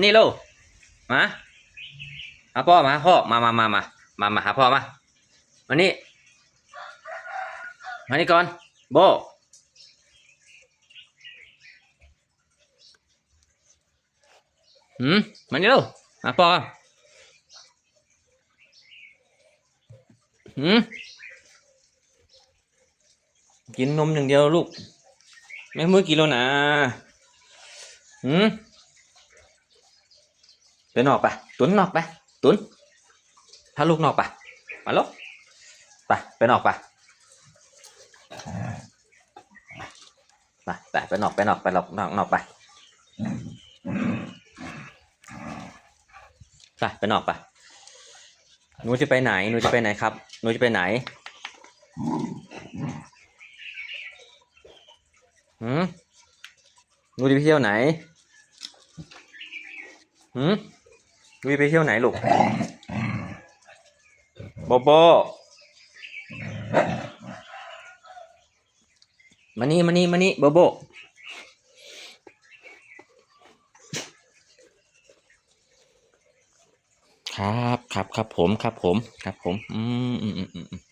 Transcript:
นี่ลูกมาหาพ่อมาพ่อมามามามามามาหาพ่อมามานี่มานี่ก่อนโบหืมมานี่ลูกหาพ่อหืมกินนมอย่างเดียวลูกแม่มือกินแล้วนะหืม ไปนอกไป ตุนนอกไป ตุน ถ้าลูกนอกไป มาลูกไปไปนอกไปไปไปไปนอกไปนอกไปนอกนอกนอกไปไปไปนอกไปหนูจะไปไหนหนูจะไปไหนครับหนูจะไปไหนหืมหนูจะไปเที่ยวไหนหืม หนูจะไปเที่ยวไหนลูกโบโบมานี่มานี่มานี่โบโบครับครับครับผมครับผมครับผม อืมอืมอืมอืม